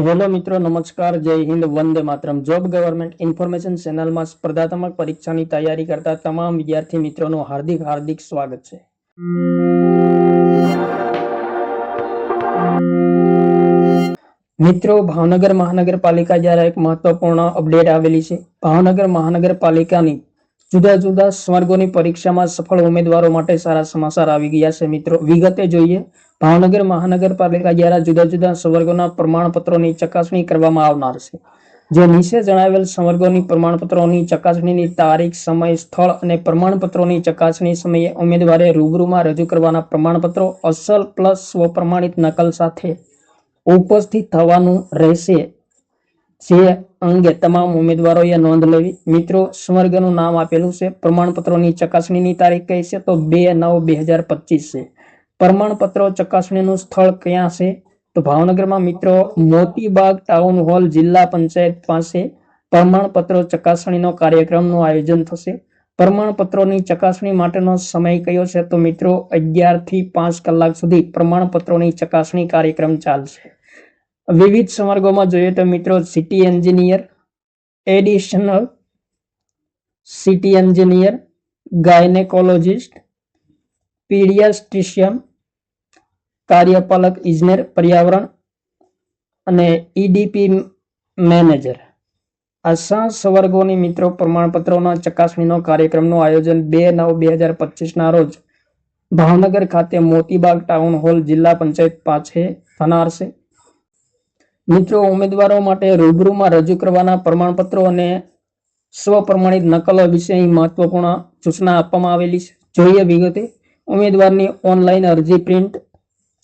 Hello મિત્રો, નમસ્કાર, જય હિન્દ, વંદે માતરમ. જોબ ગવર્મેન્ટ ઇન્ફોર્મેશન ચેનલમાં સ્પર્ધાત્મક પરીક્ષાની તૈયારી કરતા તમામ વિદ્યાર્થી મિત્રોનું હાર્દિક હાર્દિક સ્વાગત છે. મિત્રો, ભાવનગર મહાનગરપાલિકા દ્વારા એક મહત્વપૂર્ણ અપડેટ આવેલી છે. ભાવનગર મહાનગરપાલિકાની જુદા જુદા સ્વર્ગોની પરીક્ષામાં સફળ ઉમેદવારો માટે સારા સમાચાર આવી ગયા છે મિત્રો. વિગતે જોઈએ, ભાવનગર મહાનગરપાલિકા દ્વારા જુદા જુદા સ્વર્ગોના પ્રમાણપત્રોની ચકાસણી કરવામાં આવનાર છે. જે નીચે જણાવેલ સંવર્ગોની પ્રમાણપત્રોની ચકાસણીની તારીખ, સમય, સ્થળ અને પ્રમાણપત્રોની ચકાસણી સમયે ઉમેદવારે રૂબરૂમાં રજૂ કરવાના પ્રમાણપત્રો અસલ પ્લસ સ્વપ્રમાણિત નકલ સાથે ઉપસ્થિત થવાનું રહેશે. જે અંગે તમામ ઉમેદવારોએ નોંધ લેવી. મિત્રો, સ્વર્ગનું નામ આપેલું છે. પ્રમાણપત્રોની ચકાસણીની તારીખ કઈ છે? તો બે નવ બે હજાર પચીસ છે. પ્રમાણપત્રો ચકાસણીનું સ્થળ ક્યાં છે? તો ભાવનગરમાં મિત્રો, મોતીબાગ ટાઉન હોલ જિલ્લા પંચાયત પાસે પ્રમાણપત્રો ચકાસણીનો કાર્યક્રમનું આયોજન થશે. પ્રમાણપત્રોની ચકાસણી માટેનો સમય કયો છે? તો મિત્રો અગિયારથી પાંચ કલાક સુધી પ્રમાણપત્રોની ચકાસણી કાર્યક્રમ ચાલશે. વિવિધ સંવર્ગોમાં જોઈએ તો મિત્રો city engineer additional city engineer gynaecologist paediatrician કાર્યપાલક ઇજનેર પર્યાવરણ અને ઈડીપી મેનેજર આ સાત સંવર્ગોની મિત્રો પ્રમાણપત્રોના ચકાસણીનો કાર્યક્રમનું આયોજન બે નવ બે હજાર પચીસના રોજ ભાવનગર ખાતે મોતીબાગ ટાઉન હોલ જિલ્લા પંચાયત પાસે થનાર છે. મિત્રો, ઉમેદવારો માટે રૂબરૂમાં રજૂ કરવાના પ્રમાણપત્રો અને સ્વપ્રમાણિત નકલો વિશે મહત્વપૂર્ણ સૂચના આપવામાં આવેલી છે. જોઈએ વિગતે, ઉમેદવારની ઓનલાઈન અરજી પ્રિન્ટ,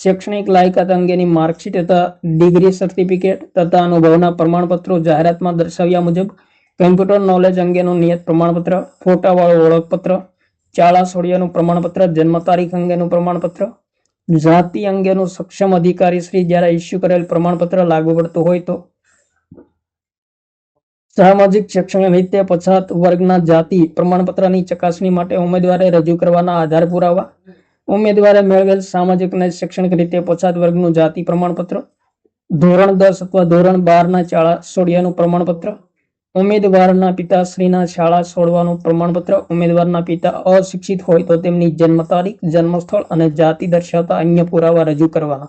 શૈક્ષણિક લાયકાત અંગેની માર્કશીટ તથા ડિગ્રી સર્ટિફિકેટ તથા અનુભવના પ્રમાણપત્રો જાહેરાતમાં દર્શાવ્યા મુજબ, કમ્પ્યુટર નોલેજ અંગેનું નિયત પ્રમાણપત્ર, ફોટાવાળું ઓળખપત્ર ચાળા સોડિયાનું પ્રમાણપત્ર, જન્મ તારીખ અંગેનું પ્રમાણપત્ર જાતિ અંગેનું સક્ષમ અધિકારી શ્રી દ્વારા ઇસ્યુ કરેલ પ્રમાણપત્ર લાગુ પડતું હોય તો સામાજિક, શૈક્ષણિક રીતે પછાત વર્ગના જાતિ પ્રમાણપત્રની ચકાસણી માટે ઉમેદવારે રજૂ કરવાના આધાર પુરાવા. ઉમેદવારે મેળવેલ સામાજિક અને શૈક્ષણિક રીતે પછાત વર્ગનું જાતિ પ્રમાણપત્ર, ધોરણ દસ અથવા ધોરણ બારના શાળા સોડિયાનું પ્રમાણપત્ર ઉમેદવારના પિતાશ્રીના શાળા છોડવાનું પ્રમાણપત્ર ઉમેદવારના પિતા અશિક્ષિત હોય તો તેમની જન્મ તારીખ, જન્મસ્થળ અને જાતિ દર્શાવતા અન્ય પુરાવા રજૂ કરવા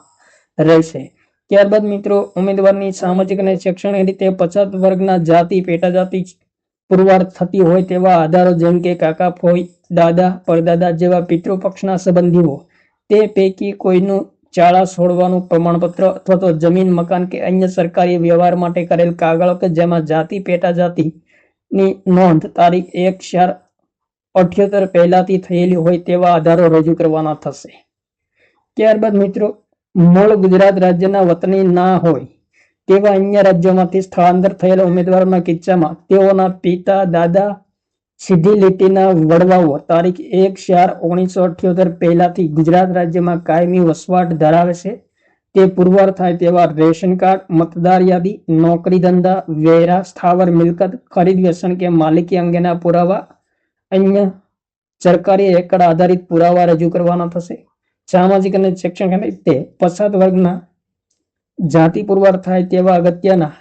રહેશે. ત્યારબાદ મિત્રો, ઉમેદવારની સામાજિક અને શૈક્ષણિક રીતે પછાત વર્ગના જાતિ પેટા જાતિ પુરવાર થતી હોય તેવા આધારો જેમ કે કાકા ફોઈ દાદા, પરદાદા જેવા પિતૃપક્ષના સંબંધીઓ, તે પૈકી કોઈનું શાળા છોડવાનું પ્રમાણપત્ર અથવા તો જમીન, મકાન કે અન્ય સરકારી વ્યવહાર માટે કરેલ કાગળ કે જેમાં જાતિ પેટા જાતિની નોંધ તારીખ એક ચાર અઠ્યોતેર પહેલાથી થયેલી હોય તેવા આધારો રજૂ કરવાના થશે. ત્યારબાદ મિત્રો, મૂળ ગુજરાત રાજ્યના વતની ના હોય તેવા અન્ય રાજ્યોમાંથી સ્થળાંતર થયેલા ઉમેદવારોના કિસ્સામાં તેઓના પિતા, દાદા સીધી લીટીના વડવાઓ તારીખ એક ચાર ઓગણીસો અઠ્યોતેર પહેલાથી ગુજરાત રાજ્યમાં કાયમી વસવાટ ધરાવે છે. તે પુરવાર થાય તેવા રેશન કાર્ડ, મતદાર યાદી, નોકરી ધંધા, વેરા, સ્થાવર, મિલકત, ખરીદ, વ્યસન કે માલિકી અંગેના પુરાવા અન્ય સરકારી એકડ આધારિત પુરાવા રજૂ કરવાના થશે. સામાજિક અને શૈક્ષણિક રીતે પછાત વર્ગના જાતિ પુરવાર થાય તેવા અગત્યના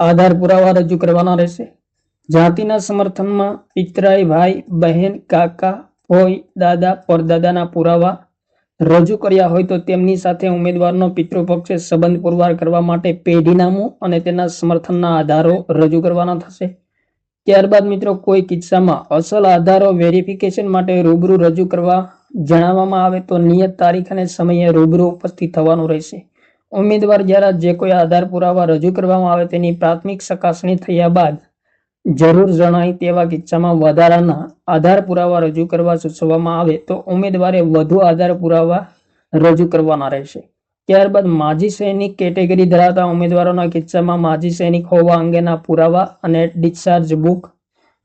આધાર પુરાવા રજૂ કરવાના રહેશે. જાતિના સમર્થનમાં પિતરાઈ ભાઈ, બહેન, કાકા હોય દાદા, પરદાદાના પુરાવા રજૂ કર્યા હોય તો તેમની સાથે ઉમેદવારનો પિતૃપક્ષે સંબંધ પુરવાર કરવા માટે પેઢીનામું અને તેના સમર્થનના આધારો રજૂ કરવાના થશે. ત્યારબાદ મિત્રો, કોઈ કિસ્સામાં અસલ આધારો વેરિફિકેશન માટે રૂબરૂ રજૂ કરવા જણાવવામાં આવે તો નિયત તારીખ અને સમયે રૂબરૂ ઉપસ્થિત થવાનું રહેશે. ઉમેદવાર દ્વારા જે કોઈ આધાર પુરાવા રજૂ કરવામાં આવે તેની પ્રાથમિક ચકાસણી થયા બાદ જરૂર જણાય તેવા કિસ્સામાં વધારાના આધાર પુરાવા રજૂ કરવા સૂચવવામાં આવે તો ઉમેદવારે વધુ આધાર પુરાવા રજૂ કરવાના રહેશે. ત્યારબાદ માજી સૈનિક કેટેગરી ધરાવતા ઉમેદવારોના કિસ્સામાં માજી સૈનિક હોવા અંગેના પુરાવા અને ડિસ્ચાર્જ બુક,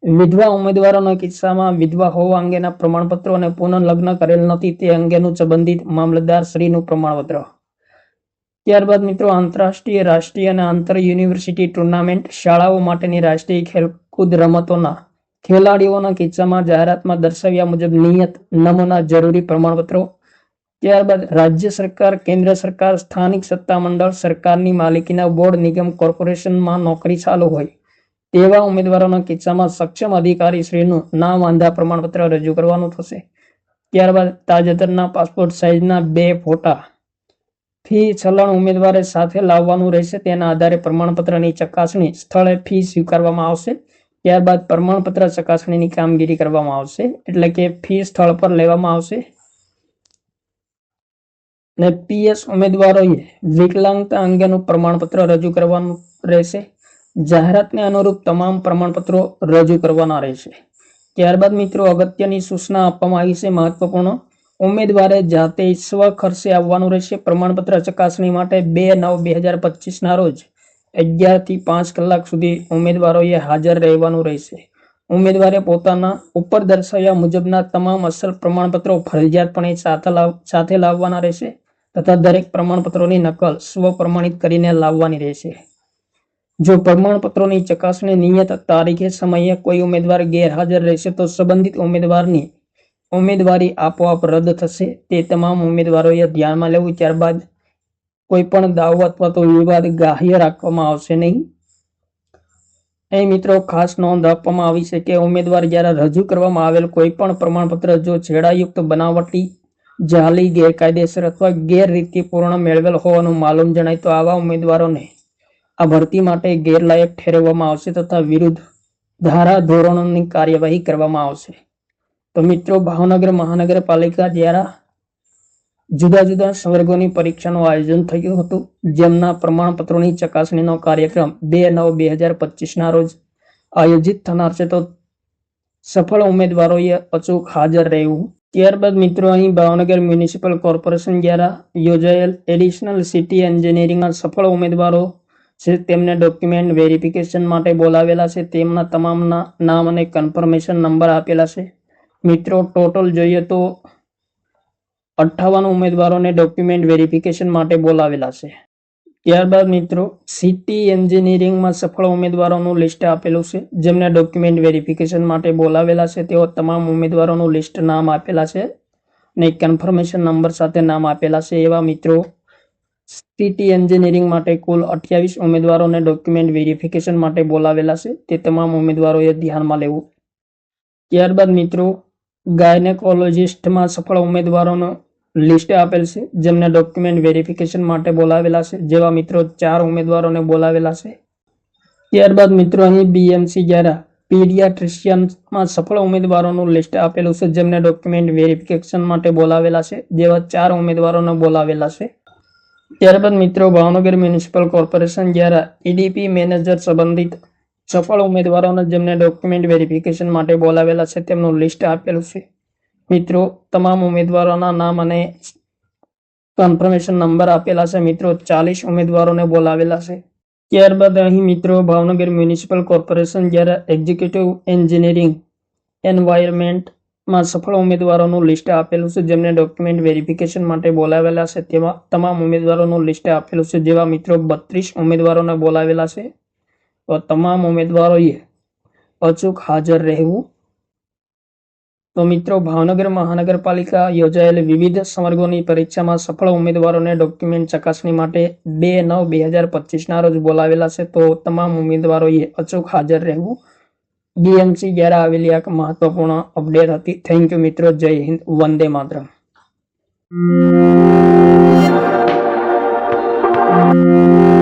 વિધવા ઉમેદવારોના કિસ્સામાં વિધવા હોવા અંગેના પ્રમાણપત્રો અને પુનઃલગ્ન કરેલ નથી તે અંગેનું સંબંધિત મામલતદાર શ્રીનું પ્રમાણપત્ર. ત્યારબાદ મિત્રો આંતરરાષ્ટ્રીય, રાષ્ટ્રીય અને આંતર યુનિવર્સિટી ટુર્નામેન્ટ શાળાઓ માટેની રાષ્ટ્રીય ખેલકૂદ રમતોના ખેલાડીઓના કિસ્સામાં જાહેરાતમાં દર્શાવ્યા મુજબ નિયત નમૂના જરૂરી પ્રમાણપત્રો. ત્યારબાદ રાજ્ય સરકાર, કેન્દ્ર સરકાર, સ્થાનિક સત્તામંડળ સરકારની માલિકીના બોર્ડ, નિગમ કોર્પોરેશનમાં નોકરી ચાલુ હોય તેવા ઉમેદવારોના કિસ્સામાં સક્ષમ અધિકારી શ્રીનું નામ વાંધા પ્રમાણપત્ર રજૂ કરવાનું થશે. ત્યારબાદ તાજેતરના પાસપોર્ટ સાઇઝના બે ફોટા ફી ચલણ ઉમેદવારે સાથે લાવવાનું રહેશે. તેના આધારે પ્રમાણપત્રની ચકાસણી સ્થળે ફી સ્વીકારવામાં આવશે. ત્યારબાદ પ્રમાણપત્ર ચકાસણીની કામગીરી કરવામાં આવશે. એટલે કે ફી સ્થળ પર લેવામાં આવશે. ને પીએસ ઉમેદવારોએ વિકલાંગતા અંગેનું પ્રમાણપત્ર રજૂ કરવાનું રહેશે. જાહેરાતને અનુરૂપ તમામ પ્રમાણપત્રો રજૂ કરવાના રહેશે. ત્યારબાદ મિત્રો અગત્યની સૂચના આપવામાં આવી છે મહત્વપૂર્ણ. ઉમેદવારે જાતે સ્વ ખર્ચે આવવાનું રહેશે. પ્રમાણપત્ર ચકાસણી માટે બે નવ બે હજાર પચીસના રોજ અગિયારથી પાંચ કલાક સુધી ઉમેદવારોએ હાજર રહેવાનું રહેશે. ઉમેદવારે પોતાના ઉપર દર્શાવ્યા મુજબના તમામ અસલ પ્રમાણપત્રો ફરજિયાતપણે સાથે લાવ- સાથે લાવવાના રહેશે તથા દરેક પ્રમાણપત્રોની નકલ સ્વ પ્રમાણિત કરીને લાવવાની રહેશે. જો પ્રમાણપત્રોની ચકાસણી નિયત તારીખે સમયે કોઈ ઉમેદવાર ગેરહાજર રહેશે તો સંબંધિત ઉમેદવારની ઉમેદવારી આપોઆપ રદ થશે. તે તમામ ઉમેદવારોએ ધ્યાનમાં લેવું ત્યારબાદ કોઈ પણ દાવો અથવા તો વિવાદ ગ્રાહ્ય રાખવામાં આવશે નહીં. અહીં મિત્રો ખાસ નોંધ આપવામાં આવી છે કે ઉમેદવાર જ્યારે રજૂ કરવામાં આવેલ કોઈ પણ પ્રમાણપત્ર જો છેડાયુક્ત બનાવટી, જાલી, ગેરકાયદેસર અથવા ગેરરીતિપૂર્ણ મેળવેલ હોવાનું માલુમ જણાય, તો આવા ઉમેદવારોને આ ભરતી માટે ગેરલાયક ઠેરવવામાં આવશે તથા વિરુદ્ધ ધારા ધોરણોની કાર્યવાહી કરવામાં આવશે. તો મિત્રો, ભાવનગર મહાનગરપાલિકા દ્વારા જુદા જુદા સંવર્ગોની પરીક્ષાનું આયોજન થયું હતું, જેમના પ્રમાણપત્રોની ચકાસણીનો કાર્યક્રમ બે નવ બે હજાર પચીસના રોજ આયોજિત થનાર છે. તો સફળ ઉમેદવારોએ અચૂક હાજર રહેવું. ત્યારબાદ મિત્રો, અહીં ભાવનગર મ્યુનિસિપલ કોર્પોરેશન દ્વારા યોજાયેલ એડિશનલ સિટી એન્જિનિયરિંગના સફળ ઉમેદવારો છે તેમને ડોક્યુમેન્ટ વેરિફિકેશન માટે બોલાવેલા છે. તેમના તમામના નામ અને કન્ફર્મેશન નંબર આપેલા છે. મિત્રો ટોટલ જોઈએ તો અઠ્ઠાવન ઉમેદવારોને ડોક્યુમેન્ટ વેરિફિકેશન માટે બોલાવેલા છે. ત્યારબાદ મિત્રો સિટી એન્જિનિયરિંગમાં સફળ ઉમેદવારોનું લિસ્ટ આપેલું છે, જેમને ડોક્યુમેન્ટ વેરિફિકેશન માટે બોલાવેલા છે. તેઓ તમામ ઉમેદવારોનું લિસ્ટ નામ આપેલા છે અને કન્ફર્મેશન નંબર સાથે નામ આપેલા છે. એવા મિત્રો સિટી એન્જિનિયરિંગ માટે કુલ અઠ્યાવીસ ઉમેદવારોને ડોક્યુમેન્ટ વેરિફિકેશન માટે બોલાવેલા છે. તે તમામ ઉમેદવારોએ ધ્યાનમાં લેવું. ત્યારબાદ મિત્રો ગાયનેકોલોજિસ્ટમાં સફળ ઉમેદવારોનો લિસ્ટ આપેલ છે, જેમને ડોક્યુમેન્ટ વેરિફિકેશન માટે બોલાવેલા છે, જેવા મિત્રો ચાર ઉમેદવારોને બોલાવેલા છે. ત્યારબાદ મિત્રો અહીં બીએમસી દ્વારા પીડિયાટ્રિશિયનમાં સફળ ઉમેદવારોનું લિસ્ટ આપેલું છે, જેમને ડોક્યુમેન્ટ વેરિફિકેશન માટે બોલાવેલા છે, જેવા ચાર ઉમેદવારોને બોલાવેલા છે. ત્યારબાદ મિત્રો ભાવનગર મ્યુનિસિપલ કોર્પોરેશન દ્વારા ઈડીપી મેનેજર સંબંધિત સફળ ઉમેદવારોને જેમને ડોક્યુમેન્ટ વેરિફિકેશન માટે બોલાવેલા છે, તેમનું લિસ્ટ આપેલું છે. મિત્રો, તમામ ઉમેદવારોના નામ અને કન્ફર્મેશન નંબર આપેલા છે. મિત્રો, ચાલીસ ઉમેદવારોને બોલાવેલા છે. ત્યારબાદ અહીં મિત્રો, ભાવનગર મ્યુનિસિપલ કોર્પોરેશન જ્યારે એક્ઝિક્યુટિવ એન્જિનિયરિંગ એન્વાયરમેન્ટમાં સફળ ઉમેદવારોનું લિસ્ટ આપેલું છે, જેમને ડોક્યુમેન્ટ વેરિફિકેશન માટે બોલાવેલા છે તેમાં તમામ ઉમેદવારોનું લિસ્ટ આપેલું છે, જેવા મિત્રો બત્રીસ ઉમેદવારોને બોલાવેલા છે. તો તમામ ઉમેદવારોએ અચૂક હાજર રહેવું. તો મિત્રો, ભાવનગર મહાનગરપાલિકા યોજાયેલી વિવિધ સંવર્ગોની પરીક્ષામાં સફળ ઉમેદવારોને ડોક્યુમેન્ટ ચકાસણી માટે બે નવ બે હજાર પચીસના રોજ બોલાવેલા છે. તો તમામ ઉમેદવારોએ અચૂક હાજર રહેવું. બીએમસી દ્વારા આવેલી એક મહત્વપૂર્ણ અપડેટ હતી. થેન્ક યુ મિત્રો. જય હિન્દ. વંદે માતરમ. Thank you.